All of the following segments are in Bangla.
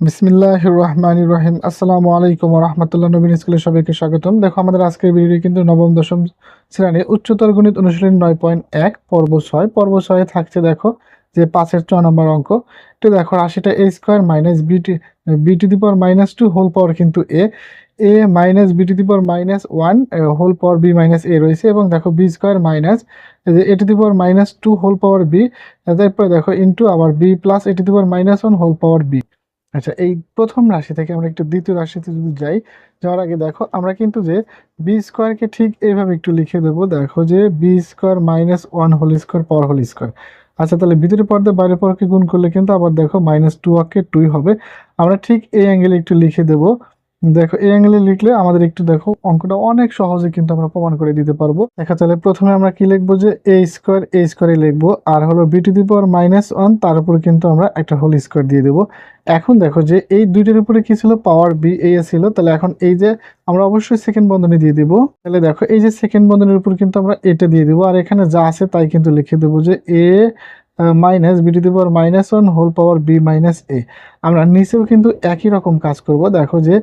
বিসমিল্লাহ রহমান রহিম আসসালামু আলাইকুম রহমতুল্লাহ নবীন স্কুলের সবাইকে স্বাগতম। দেখো, আমাদের আজকের ভিডিওটি কিন্তু নবম, দশম শ্রেণির উচ্চতর গণিত অনুশীলন নয় পয়েন্ট এক, পর্ব ছয়। পর্ব ছয়ে থাকছে দেখো যে পাঁচের ছ নম্বর অঙ্ক। তো দেখো, রাশিটা A square minus B to B to the power minus two whole power কিন্তু A A minus B to the power minus one whole power B minus A রয়েছে এবং দেখো বি স্কোয়ার মাইনাস যে A to the power minus two whole power B তারপরে দেখো ইন্টু আবার B plus A to the power minus one whole power B আচ্ছা এই প্রথম রাশি থেকে আমরা একটু দ্বিতীয় রাশিতে যদি যাই, যাওয়ার আগে দেখো, আমরা কিন্তু যে বি স্কোয়ারকে ঠিক এইভাবে একটু লিখে দেবো, দেখো যে B square minus one whole square পর হোল স্কোয়ার আচ্ছা তাহলে ভিতরে পর্দা, বাইরে পরকে গুণ করলে কিন্তু আবার দেখো মাইনাস টু অকে টুই হবে। আমরা ঠিক এই অ্যাঙ্গেলে একটু লিখে দেবো দেখো, এই অ্যাঙ্গেলে লিখলে আমাদের একটু দেখো, অঙ্কটা অনেক সহজে কিন্তু আমরা প্রমাণ করে দিতে পারব। দেখা তাহলে প্রথমে আমরা কি লিখব যে এ স্কোয়ার এ স্কোয়ারে লিখব, আর হলো B to the power minus one তার উপর কিন্তু আমরা একটা হোল স্কোয়ার দিয়ে দেবো। এখন দেখো যে এই দুইটার উপরে কি ছিল? পাওয়ার বি এ ছিল। তাহলে এখন এই যে আমরা অবশ্যই সেকেন্ড বন্ধনী দিয়ে দিব। তাহলে দেখো, এই যে সেকেন্ড বন্ধনীর উপর কিন্তু আমরা এটা দিয়ে দিব, আর এখানে যা আছে তাই কিন্তু লিখে দেবো যে A minus B to the power minus one whole power B minus A আমরা নিচেও কিন্তু একই রকম কাজ করব। দেখো যে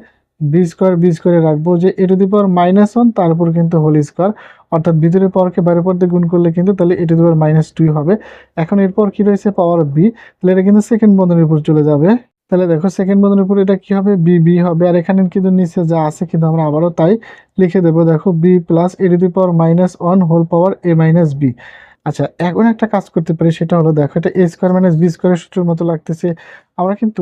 বি স্কোয়ার বি স্কোয়ারে রাখব যে A to the power minus one তারপর কিন্তু হোল স্কোয়ার অর্থাৎ ভিতরে পাওয়ারকে বাইরে পর দিয়ে গুণ করলে কিন্তু তাহলে এ টু দি পাওয়ার মাইনাস টুই হবে। এখন এরপর কি রয়েছে পাওয়ার বি তাহলে এটা কিন্তু সেকেন্ড বন্ধনীর উপর চলে যাবে। তাহলে দেখো সেকেন্ড বন্ধনীর উপর এটা কি হবে? বি বি হবে। আর এখানে কিন্তু নিচে যা আছে কিন্তু আমরা আবারও তাই লিখে দেবো। দেখো B plus A to the power minus one whole power A minus B আচ্ছা এখন একটা কাজ করতে পারি, সেটা হলো দেখো, এটা এ স্কোয়ার মাইনাস বি স্কোয়ারের সূত্রের মতো লাগতেছে। আমরা কিন্তু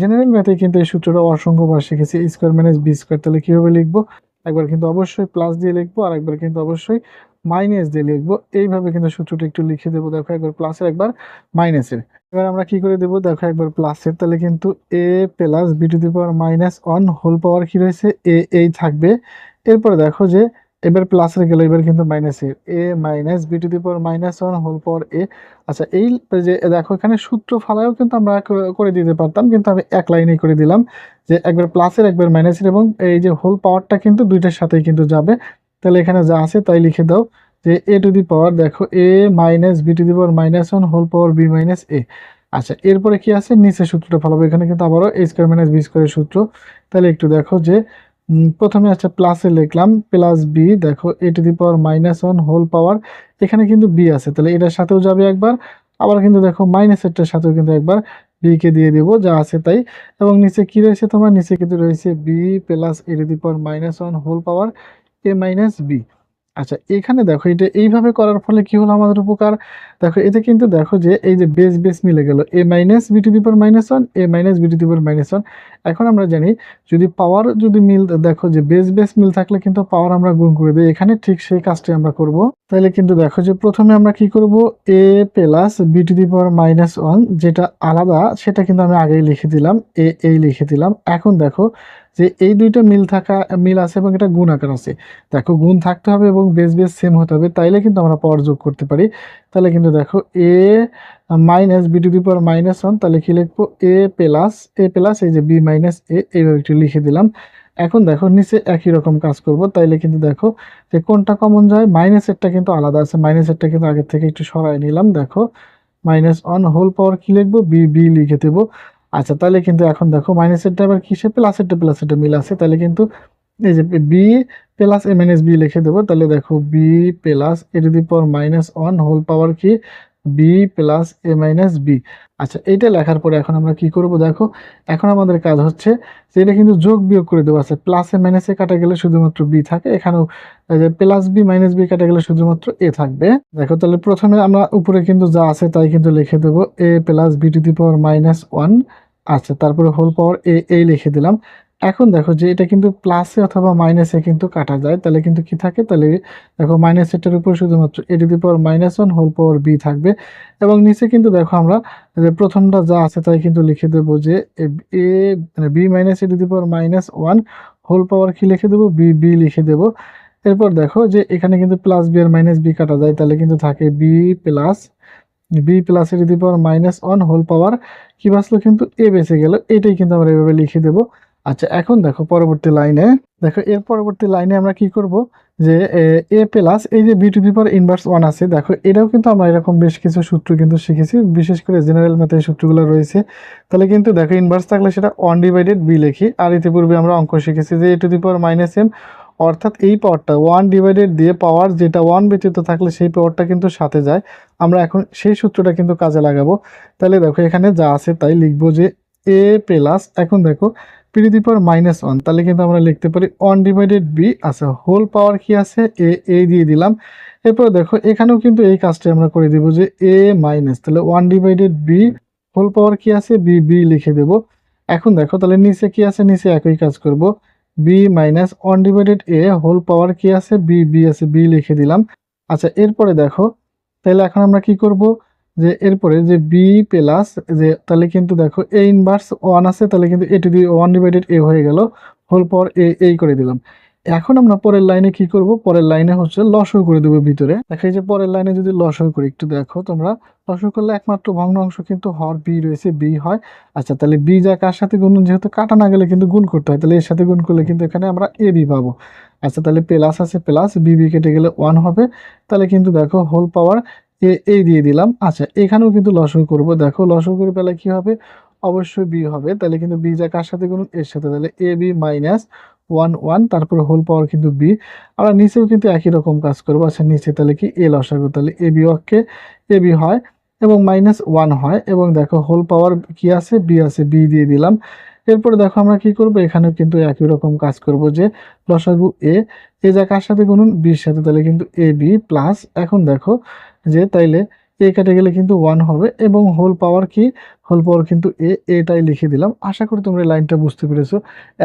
জেনারেল ম্যাথে কিন্তু এই সূত্রটা অসংখ্যবার শিখেছি। স্কোয়ার মাইনাস বি স্কোয়ার তাহলে কীভাবে লিখব? একবার কিন্তু অবশ্যই প্লাস দিয়ে লিখব, আর একবার কিন্তু অবশ্যই মাইনাস দিয়ে লিখব। এইভাবে কিন্তু সূত্রটা একটু লিখে দেবো, দেখো একবার প্লাসের একবার মাইনাসের এবার আমরা কি করে দেবো? দেখো একবার প্লাসের তাহলে কিন্তু A plus B to the power minus one whole power কি রয়েছে? এ এই থাকবে। এরপরে দেখো যে এবার প্লাসের গেল, এবার কিন্তু মাইনাসের A. A minus B to the power minus one whole power A আচ্ছা এই যে দেখো, এখানে সূত্র ফালায়ও কিন্তু আমরা করে দিতে পারতাম, কিন্তু আমি এক লাইনেই করে দিলাম যে একবার প্লাসের একবার মাইনাসের এবং এই যে হোল পাওয়ারটা কিন্তু দুইটার সাথেই কিন্তু যাবে। তাহলে এখানে যা আছে তাই লিখে দাও যে এ টু দি পাওয়ার দেখো A minus B to the power minus one whole power B minus A আচ্ছা এরপরে কি আছে? নিচে সূত্রটা ফলাবো, এখানে কিন্তু আবারও এ স্কোয়ার মাইনাস বি স্কোয়ারের সূত্র। তাহলে একটু দেখো যে প্রথমে আচ্ছা প্লাসে লিখলাম প্লাস বি দেখো A to the power minus one whole power এখানে কিন্তু বি আছে, তাহলে এটার সাথেও যাবে একবার, আবার কিন্তু দেখো মাইনাস মাইনাসেরটার সাথেও কিন্তু একবার বিকে দিয়ে দেব, যা আছে তাই, এবং নিচে কি রয়েছে তোমার? নিচে কিন্তু রয়েছে B plus A to the power minus one whole power A minus B আচ্ছা এখানে দেখো এটা এইভাবে করার ফলে কি হলো আমাদের উপকার? দেখো, এতে কিন্তু দেখো যে এই যে বেস বেস মিলে গেল। A minus B to the minus one A minus B to the power minus one এখন আমরা জানি যদি পাওয়ার যদি মিল, দেখো যে বেস বেস মিল থাকলে কিন্তু পাওয়ার আমরা গুণ করে দিই। এখানে ঠিক সেই কাজটি আমরা করব। তাহলে কিন্তু দেখো যে প্রথমে আমরা কি করব? A plus B to the power minus one যেটা আলাদা, সেটা কিন্তু আমি আগেই লিখে দিলাম। এ এই লিখে দিলাম। এখন দেখো যে এই দুইটা মিল থাকা, মিল আছে এবং এটা গুণ আকার আছে। দেখো, গুণ থাকতে হবে এবং বেস বেস সেম হতে হবে। তাইলে কিন্তু আমরা পাওয়ার যোগ করতে পারি। তাহলে কিন্তু দেখো, A minus B to the power minus one তাহলে কি লিখব? এ প্লাস এ প্লাস এই যে বি মাইনাস এ এইভাবে একটু লিখে দিলাম। এখন দেখো, নিচে একই রকম কাজ করব। তাইলে কিন্তু দেখো, যে কোনটা কমন যায়? মাইনাসেরটা কিন্তু আলাদা আছে। মাইনাসেরটা কিন্তু আগের থেকে একটু সরাই নিলাম। দেখো মাইনাস ওয়ান হোল পাওয়ার কি লিখব? বি বি লিখে দেবো। আচ্ছা তাহলে কিন্তু এখন দেখো মাইনাসেরটা আবার কিসে প্লাসেরটা প্লাসেরটা মিল আছে। তাহলে কিন্তু এই যে B plus A minus B লিখে দেবো। তাহলে দেখো B plus A to the power minus one whole power কি? B plus A minus B আচ্ছা এইটা লেখার পরে এখন আমরা কি করব দেখো, এখন আমাদের কাজ হচ্ছে যে এটা কিন্তু যোগ বিয়োগ করে দেওয়া আছে। প্লাসে মাইনাসে কাটা গেলে শুধুমাত্র বি থাকে, এখানেও প্লাস বি মাইনাস বি কাটা গেলে শুধুমাত্র এ থাকবে। দেখো, তাহলে প্রথমে আমরা উপরে কিন্তু যা আছে তাই কিন্তু লিখে দেবো A plus B to the power minus one আচ্ছা তারপরে হোল পাওয়ার এ এই লিখে দিলাম। এখন দেখো যে এটা কিন্তু প্লাসে অথবা মাইনাসে কিন্তু কাটা যায়, তাহলে কিন্তু কি থাকে? তাহলে দেখো মাইনাস এটার উপর শুধুমাত্র A to the power minus one whole power B থাকবে। এবং নিচে কিন্তু দেখো আমরা যে প্রথমটা যা আছে তাই কিন্তু লিখে দেবো যে এ মানে B minus A to the power minus one whole power কি লিখে দেবো? বি বি লিখে দেবো। এরপর দেখো যে এখানে কিন্তু প্লাস বি আর মাইনাস বি কাটা যায়, তাহলে কিন্তু থাকে B plus B plus A to the power minus one whole power কি বাঁচলো কিন্তু? এ বেঁচে গেল। এটাই কিন্তু আমরা এভাবে লিখে দেবো। আচ্ছা এখন দেখো পরবর্তী লাইনে। দেখো, এর পরবর্তী লাইনে আমরা কি করব? যে, এ প্লাস এই যে B to the power inverse one আছে, দেখো, এটাও কিন্তু আমরা এরকম বেশ কিছু সূত্র কিন্তু শিখেছি, বিশেষ করে জেনারেল ম্যাথে এই সূত্রগুলো রয়েছে। তাহলে কিন্তু দেখো ইনভার্স থাকলে সেটা ওয়ান ডিভাইডেড বি লিখি, আর ইতিপূর্বে আমরা অঙ্ক শিখেছি যে A to the minus M অর্থাৎ এই পাওয়ারটা ওয়ান ডিভাইডেড দিয়ে পাওয়ার যেটা ওয়ান ব্যতীত থাকলে সেই পাওয়ারটা কিন্তু সাথে যায়। আমরা এখন সেই সূত্রটা কিন্তু কাজে লাগাবো। তাহলে দেখো, এখানে যা আছে তাই লিখব যে এ প্লাস এখন দেখো P the power minus one তাহলে কিন্তু আমরা লিখতে পারি ওয়ান ডিভাইডেড বি আছে হোল পাওয়ার কি আছে? এ এ দিয়ে দিলাম। এরপর দেখো, এখানেও কিন্তু এই কাজটি আমরা করে দিব যে এ মাইনাস তাহলে one divided B whole power কি আছে? বি বি লিখে দেব। এখন দেখো, তাহলে নিচে কি আছে? নিচে একই কাজ করব। B minus one divided A whole power কি আছে? বি বি আছে বি লিখে দিলাম। আচ্ছা এরপরে দেখো, তাহলে এখন আমরা কি করব? যে এরপরে যে বি প্লাস যে তাহলে কিন্তু দেখো এ ইনভার্স ওয়ান আছে, তাহলে কিন্তু A to the one divided A হয়ে গেল। হোল পাওয়ার এ এই করে দিলাম। এখন আমরা পরের লাইনে কি করব? পরের লাইনে হচ্ছে লসও করে দেবো ভিতরে। দেখো এই যে পরের লাইনে যদি লসও করি, একটু দেখো তোমরা। লসও করলে একমাত্র ভগ্ন অংশ কিন্তু হর বি রয়েছে বি হয়। আচ্ছা তাহলে বি যা, কার সাথে গুণ? যেহেতু কাটা না গেলে কিন্তু গুণ করতে হয়, তাহলে এর সাথে গুণ করলে কিন্তু এখানে আমরা এ বি পাবো। আচ্ছা তাহলে প্লাস আছে প্লাস বি বি কেটে গেলে ওয়ান হবে। তাহলে কিন্তু দেখো হোল পাওয়ার এই দিয়ে দিলাম। আচ্ছা এখানেও কিন্তু লসও করব। দেখো, লসও করে পেলে কি হবে? অবশ্যই বি হবে। তাহলে কিন্তু বি যা কার সাথে গুণ এর সাথে। তাহলে A B minus one one তারপরে হোল পাওয়ার কিন্তু বি আমরা নিচেও কিন্তু একই রকম কাজ করব। আচ্ছা নিচে তাহলে কি? এ লসাগু তাহলে এ বি অক্ষে এ বি হয় এবং মাইনাস ওয়ান হয়। এবং দেখো হোল পাওয়ার কি আছে? বি আছে। বি দিয়ে দিলাম। এরপরে দেখো আমরা কি করব? এখানেও কিন্তু একই রকম কাজ করব যে লসাগু এ এ যা কার সাথে গুনুন? বির সাথে। তাহলে কিন্তু এ, বি প্লাস এখন দেখো যে তাইলে এ কেটে গেলে কিন্তু ওয়ান হবে এবং হোল পাওয়ার কি? হোল পাওয়ার কিন্তু এ এটাই লিখে দিলাম। আশা করি তোমরা লাইনটা বুঝতে পেরেছ।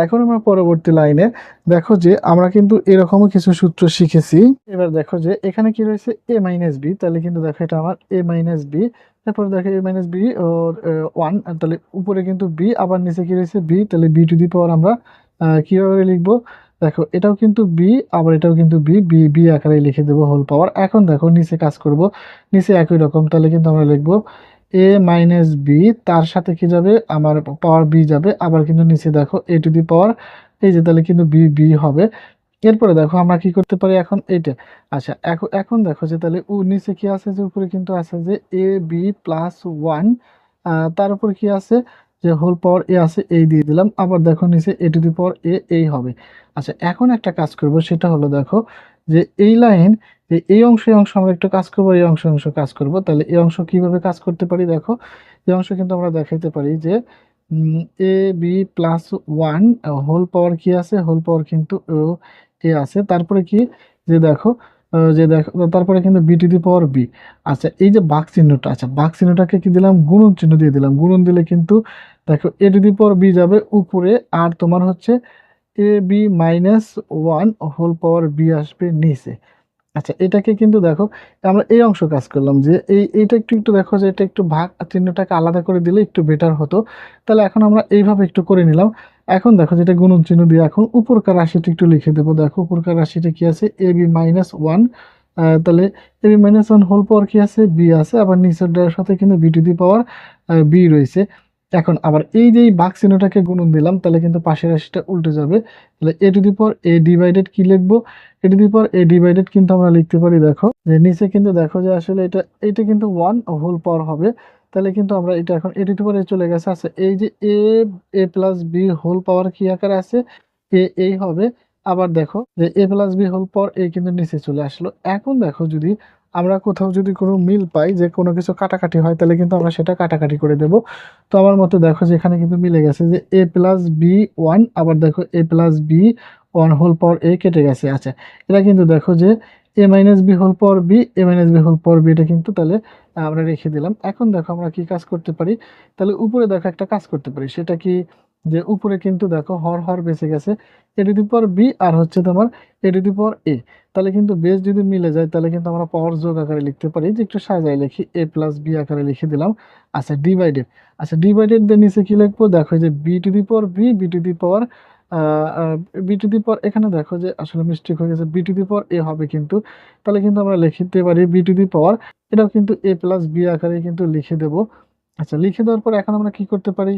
এখন আমরা পরবর্তী লাইনে দেখো যে আমরা কিন্তু এরকমও কিছু সূত্র শিখেছি। এবার দেখো যে এখানে কি রয়েছে? এ মাইনাস বি তাহলে কিন্তু দেখো এটা আমার এ মাইনাস বি তারপর দেখো এ মাইনাস বি ওয়ান তাহলে উপরে কিন্তু বি আবার নিচে কি রয়েছে? বি তাহলে বি টু দি পাওয়ার আমরা কীভাবে লিখব? দেখো, এটাও কিন্তু বি আবার এটাও কিন্তু বি বি বি আকারে লিখে দেবো হোল পাওয়ার এখন দেখো, নিচে কাজ করব, নিচে একই রকম, তাহলে কিন্তু আমরা লিখব এ মাইনাস বি তার সাথে কি যাবে? আমার পাওয়ার বি যাবে, আবার কিন্তু নিচে দেখো এ টু দি পাওয়ার এই যে তাহলে কিন্তু বি বি হবে। এরপরে দেখো, আমরা কি করতে পারি এখন? এইটা। আচ্ছা এখন এখন দেখো যে তাহলে উ নিচে কি আছে? যে উপরে কিন্তু আছে যে এ বি প্লাস ওয়ান তার উপর কি আছে? যে হোল পাওয়ার এ আছে এই দিয়ে দিলাম। আবার দেখো নিচে এ টু দি পাওয়ার এ এই হবে। আচ্ছা এখন একটা কাজ করব, সেটা হলো দেখো যে এই লাইন যে এই অংশ এই অংশ আমরা একটু কাজ করব, এই অংশ অংশ কাজ করব। তাহলে এই অংশ কীভাবে কাজ করতে পারি দেখো? এই অংশ কিন্তু আমরা দেখাইতে পারি যে A B plus one whole power কি আছে? হোল পাওয়ার কিন্তু এ আছে। তারপরে কি? যে দেখো যে দেখো তারপরে কিন্তু B to the power B আচ্ছা এই যে বাক চিহ্নটা আচ্ছা বাক চিহ্নটাকে কি দিলাম? গুণন চিহ্ন দিয়ে দিলাম। গুণন দিলে কিন্তু দেখো A to the power B যাবে উপরে, আর তোমার হচ্ছে A B minus one whole power B আসবে নিচে। আচ্ছা এটাকে কিন্তু দেখো, আমরা এই অংশ কাজ করলাম যে এই, এইটা একটু একটু দেখো যে এটা একটু ভাগ চিহ্নটাকে আলাদা করে দিলে একটু বেটার হতো। তাহলে এখন আমরা এইভাবে একটু করে নিলাম। এখন দেখো যেটা গুণন চিহ্ন দিয়ে এখন উপরকার রাশিটা একটু লিখে দেবো। দেখো উপরকার রাশিটা কি আছে? এ বি মাইনাস ওয়ান তাহলে A B minus one whole power কি আছে? বি আছে, আবার নিচের সাথে কিন্তু B to the power B রয়েছে। এখন আবার এই যে বাক চিহ্নটাকে গুণন দিলাম, তাহলে কিন্তু পাশের রাশিটা উল্টে যাবে। তাহলে এ to the power A divided কি লিখব? এ to the power A divided কিন্তু আমরা লিখতে পারি, দেখো। যে নিচে কিন্তু দেখো যে আসলে এটা এটা কিন্তু ওয়ান হোল পাওয়ার হবে। তাহলে কিন্তু আমরা এটা এখন এ টু দি পাওয়ার চলে গেছে। আচ্ছা এই যে A A plus B whole power কি আকারে আছে? এ এই হবে। আবার দেখো যে A plus B whole power A কিন্তু নিচে চলে আসলো। এখন দেখো যদি আমরা কোথাও যদি কোনো মিল পাই যে কোনো কিছু কাটাকাটি হয়, তাহলে কিন্তু আমরা সেটা কাটাকাটি করে দেব। তো আমার মতে দেখো যে এখানে কিন্তু মিলে গেছে যে এ প্লাস বি ওয়ান আবার দেখো A plus B one whole power A কেটে গেছে। আচ্ছা এটা কিন্তু দেখো যে A minus B whole power B A minus B whole power B এটা কিন্তু তাহলে আমরা রেখে দিলাম। এখন দেখো আমরা কি কাজ করতে পারি? তাহলে উপরে দেখো একটা কাজ করতে পারি। সেটা কি যে উপরে কিন্তু দেখো হর হর বেঁচে গেছে, এ টু দি পাওয়ার বি আর হচ্ছে তোমার এ টু দি পাওয়ার এ। তাহলে কিন্তু বেস যদি মিলে যায়, তাহলে কিন্তু আমরা পাওয়ার যোগ আকারে লিখতে পারি। যে একটু সাজাই লিখি, এ প্লাস বি আকারে লিখে দিলাম। আচ্ছা ডিভাইডেড। আচ্ছা ডিভাইডেড দিয়ে নিচে কি লিখব? দেখো যে B to the power B B to the power B to the power, এখানে দেখো যে আসলে মিস্টেক হয়ে গেছে। বি টু দি পাওয়ার এ হবে কিন্তু। তাহলে কিন্তু আমরা লিখতে পারি বি টু দি পাওয়ার। এটাও কিন্তু এ প্লাস বি আকারে কিন্তু লিখে দেব। আচ্ছা লিখে দেওয়ার পর এখন আমরা কি করতে পারি?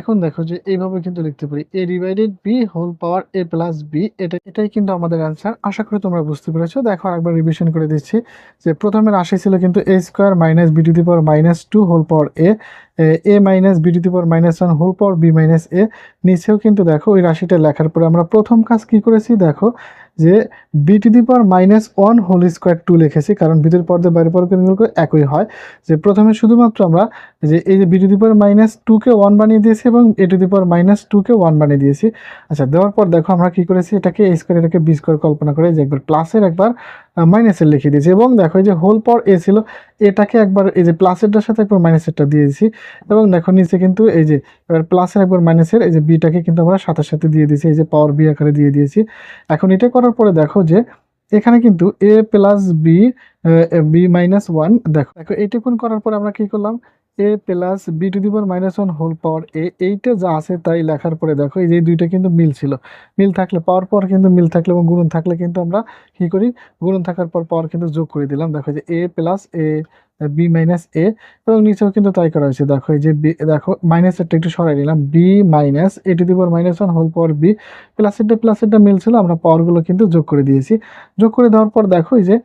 এখন দেখো যে এইভাবে কিন্তু লিখতে পারি। A divided B whole power A plus B এটা, এটাই কিন্তু আমাদের অ্যান্সার আশা করি তোমরা বুঝতে পেরেছ। দেখো, আরেকবার রিভিশন করে দিচ্ছি যে প্রথমে রাশি ছিল কিন্তু A square minus B to the power minus two whole power A A minus B to the power minus one whole power B minus A নিচেও কিন্তু দেখো, ওই রাশিটা লেখার পরে আমরা প্রথম কাজ কি করেছি? দেখো যে B to the power minus one whole square two লিখেছি, কারণ ভিতর পর্দে বাইরে পর্দে করে একই হয়। যে প্রথমে শুধুমাত্র আমরা যে এই যে B to the power minus টুকে ওয়ান বানিয়ে দিয়েছি এবং A to the power minus টুকে ওয়ান বানিয়ে দিয়েছি। আচ্ছা দেওয়ার পর দেখো আমরা কি করেছি, এটাকে এ স্কোয়ার এটাকে বি স্কোয়ার কল্পনা করে যে একবার প্লাসের একবার মাইনাসের লিখে দিয়েছি। এবং দেখো এই যে হোল পর এ ছিল, এটাকে একবার এই যে প্লাসেরটার সাথে একবার মাইনাসেরটা দিয়ে দিয়েছি। এবং দেখো নিচে কিন্তু এই যে এবার প্লাসের একবার মাইনাসের এই যে বিটাকে কিন্তু আমরা সাথে সাথে দিয়ে দিয়েছি, এই যে পাওয়ার বি আকারে দিয়ে দিয়েছি। এখন এটা করার পরে দেখো যে এখানে কিন্তু A plus B B minus one দেখো। দেখো, এইটুকুন করার পর আমরা কি করলাম? A plus B to the power minus one whole power A এইটা যা আছে তাই লেখার পরে দেখো, এই যে দুইটা কিন্তু মিল ছিল। মিল থাকলে পাওয়ার পর কিন্তু মিল থাকলে এবং গুণন থাকলে কিন্তু আমরা কী করি? গুণন থাকার পর পাওয়ার কিন্তু যোগ করে দিলাম। দেখো যে A plus A B minus A এবং নিচেও কিন্তু তাই করা হয়েছে। দেখো এই যে বি দেখো মাইনাসেরটা একটু সরাই নিলাম। B minus A to the power minus one whole power B প্লাসেরটা প্লাসেরটা মিল ছিল। আমরা পাওয়ারগুলো কিন্তু যোগ করে দিয়েছি। যোগ করে দেওয়ার পর দেখো এই যে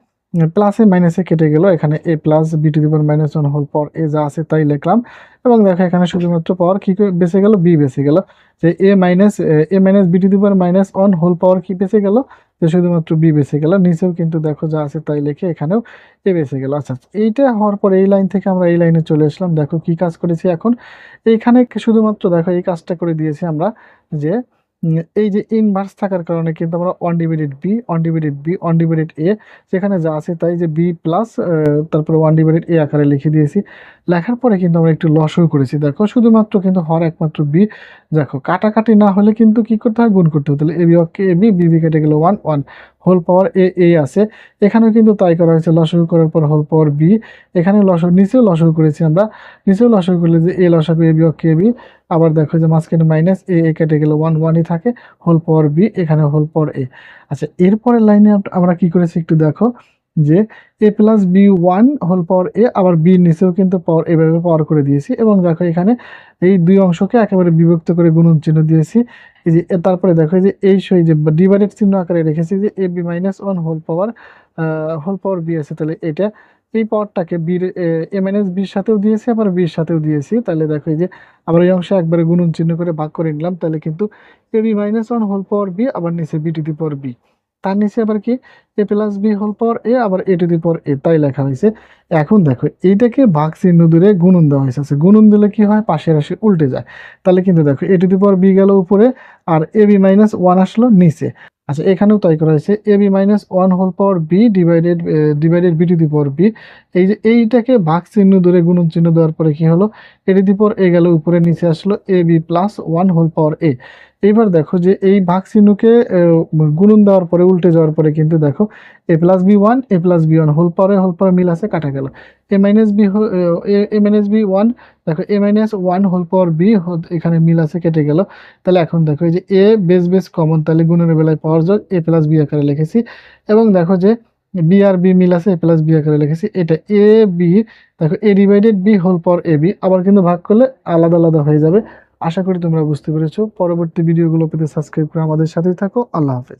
প্লাসে মাইনাসে কেটে গেল। এখানে A plus, B to the power minus one whole পর এ যা আছে তাই লিখলাম। এবং দেখো এখানে শুধুমাত্র পাওয়ার কী বেঁচে গেল? বি বেঁচে গেল। যে A minus A minus, B to the power minus one whole power কি বেঁচে গেল? যে শুধুমাত্র বি বেঁচে গেল। নিচেও কিন্তু দেখো যা আছে তাই লেখে এখানেও এ বেঁচে গেল। আচ্ছা এইটা হওয়ার পর এই লাইন থেকে আমরা এই লাইনে চলে আসলাম। দেখো কি কাজ করেছি এখন। এইখানে শুধুমাত্র দেখো এই কাজটা করে দিয়েছি আমরা যে এই যে ইনভার্স থাকার কারণে কিন্তু আমরা one divided B one divided B one divided A যেখানে যা আছে তাই যে বি প্লাস তারপরে ওয়ান ডিভাইডেড এ আকারে লিখে দিয়েছি। লেখার পরে কিন্তু আমরা একটু লসও করেছি। দেখো, শুধুমাত্র কিন্তু হর একমাত্র বি দেখো, কাটাকাটি না হলে কিন্তু কি করতে হয়? গুণ করতে হবে তাহলে A B okay A B B B কেটে গেলো one one whole power A A আছে। এখানেও কিন্তু তাই করা হয়েছে লসর করার পর হোল পাওয়ার বি এখানে লসর নিচেও লসর করেছি আমরা। নিচেও লসর করলে যে এ লসাগু A B O K B আবার দেখো যে মাঝখানে মাইনাস এ এ কেটে গেলে ওয়ান ওয়ানই থাকে হোল পাওয়ার বি এখানে হোল পাওয়ার এ আচ্ছা এরপরের লাইনে আমরা কি করেছি একটু দেখো। যে A plus B one whole power A আবার বি নিচেও কিন্তু পাওয়ার এভাবে পাওয়ার করে দিয়েছি এবং দেখো এখানে এই দুই অংশকে একেবারে বিভক্ত করে গুণন চিহ্ন দিয়েছি। এই যে তারপরে দেখো যে, এই সই যে ডিভাইডেড চিহ্ন আকারে রেখেছি যে A B minus one whole power whole power B আছে। তাহলে এটা, এই পাওয়ারটাকে বির এ মাইনাস বির সাথেও দিয়েছি, আবার বির সাথেও দিয়েছি। তাহলে দেখো এই যে, আবার এই অংশে একবারে গুণন চিহ্ন করে ভাগ করে নিলাম। তাহলে কিন্তু A B minus one whole power B আবার নিচে B to the power B তার নিচে আবার কি? A plus B whole power A আবার এ টু দি পাওয়ার এ তাই লেখা হয়েছে। এখন দেখো এইটাকে ভাগ চিহ্ন দূরে গুণন দেওয়া হয়েছে। আচ্ছা, গুণন দিলে কি হয়? পাশের রাশি উল্টে যায়। তাহলে কিন্তু দেখো A to the power B গেল উপরে আর এ বি মাইনাস ওয়ান আসলো নিচে। আচ্ছা এখানেও তাই করা হয়েছে। A B minus one whole power B divided divided B to the power B এই যে এইটাকে ভাগ চিহ্ন ধরে গুণন চিহ্ন দেওয়ার পরে কি হলো? এ টু দি পাওয়ার এ গেল উপরে নিচে আসলো A B plus one whole power A এইবার দেখো যে এই ভাগ চিহ্নকে গুণন দেওয়ার পরে, উল্টে যাওয়ার পরে কিন্তু দেখো, A plus B one A plus B one whole পাওয়ারে হোল পাওয়ার মিল আছে, কাটা গেল। A minus B A minus B one দেখো, A minus one whole power B এখানে মিল আছে, কেটে গেল। তাহলে এখন দেখো এই যে এ বেস বেস কমন তাহলে গুণনের বেলায় পাওয়ার যোগ এ প্লাস বি আকারে লিখেছি। এবং দেখো যে বি আর বি মিল আছে এ প্লাস বি আকারে লিখেছি, এটা এ বি দেখো A divided B whole power A B আবার কিন্তু ভাগ করলে আলাদা আলাদা হয়ে যাবে। আশা করি তোমরা বুঝতে পেরেছ। পরবর্তী ভিডিওগুলো পেতে সাবস্ক্রাইব করে আমাদের সাথেই থাকো। আল্লাহ হাফেজ।